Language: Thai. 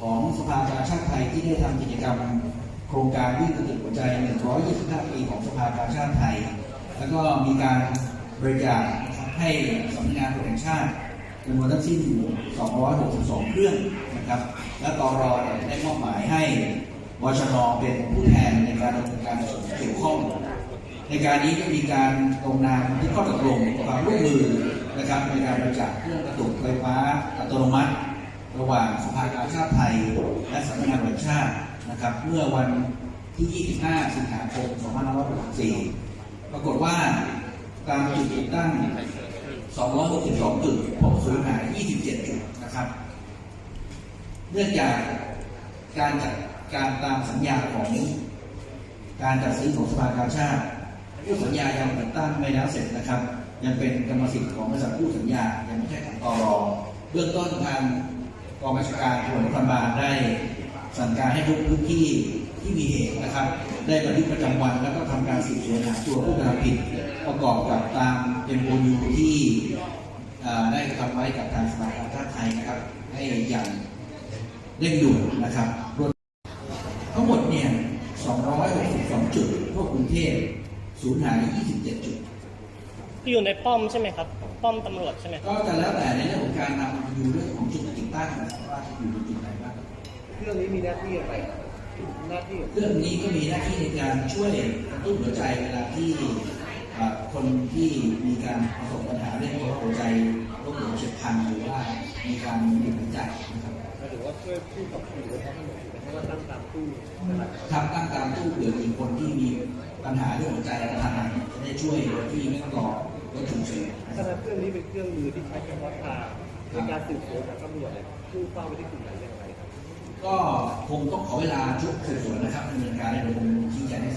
ของสภากาชาติไทยที่ได้ทำกิจกรรม โครงการวิ่งกระตุกหัวใจ 125 ปีของสภากาชาติไทย แล้วก็มีการบริจาคให้สำนักงานตำรวจแห่งชาติจำนวนทั้งสิ้น 262 เครื่องนะครับ และตรเนี่ยได้มอบหมายให้บชนเป็นผู้แทนในการดำเนินการเกี่ยวข้อง ในการนี้ก็มีการลงนามที่ข้อตกลงความร่วมมือนะครับในการบริจาคเครื่องกระตุกไฟฟ้าอัตโนมัติ ระหว่างสภากาชาติไทย และสำนักงานตำรวจชาตินะครับ เมื่อวันที่ 25 สิงหาคม 2564 ปรากฏว่าตามจุดติดตั้ง 262 จุดพบสูญหาย 27 จุดนะครับ เนื่องจากการจัดการตามสัญญาของการจัดซื้อของสภากาชาติผู้สัญญายังติดตั้งไม่แล้วเสร็จนะครับ ยังเป็นกรรมสิทธิ์ของบริษัทผู้สัญญายังไม่ใช่ของตรอเบื้องต้นทาง กองบัญชาการตำรวจนครบาลได้สั่งการให้ทุกพื้นที่ที่มีเหตุนะครับ ได้บันทึกประจำวันแล้วก็ทำการสืบสวนหาตัวผู้กระทำผิดประกอบกับตามเป็นโอยูที่ได้ทำไว้กับทางสภากาชาติไทยนะครับ ให้อย่างเร่งด่วนนะครับรวมทั้งหมดเนี่ย 262 จุดทั่วกรุงเทพสูญหาย 27 จุด อยู่ในป้อมใช่ไหมครับ ป้อมตำรวจใช่ไหมครับก็จะแล้วแต่ในเรื่องของการนำมาดูเรื่องของจุดติดตั้งนะครับว่าอยู่ในจุดไหนบ้างเครื่องนี้มีหน้าที่อะไรหน้าที่เครื่องนี้ก็มีหน้าที่ในการช่วยกระตุ้นหัวใจเวลาที่อ่าคนที่มีการประสบปัญหาเรื่องของหัวใจโรคหัวเฉียบพลันหรือว่ามีการหยุดหายใจนะครับหมายถึงว่าช่วยผู้ขับขี่บนท้องถนนเพราะว่าตั้งตามตู้นะครับทำตั้งตามตู้เผื่อมีคนที่มีปัญหาเรื่องหัวใจกระทันหันจะได้ ช่วยโดยที่ไม่ต้องรอรถฉุกเฉินนะคฉะรับนั้นเครื่องนี้เป็นเครื่องมือที่ใช้เฉพาะทางในการสืบสวนของตำรวจเนี่ยผู้เฝ้าไปที่กลุ่มไหนอย่างไรครับ ก็คงต้องขอเวลาชุดสืบสวนนะครับดำเนินการในโดยชี้แจงให้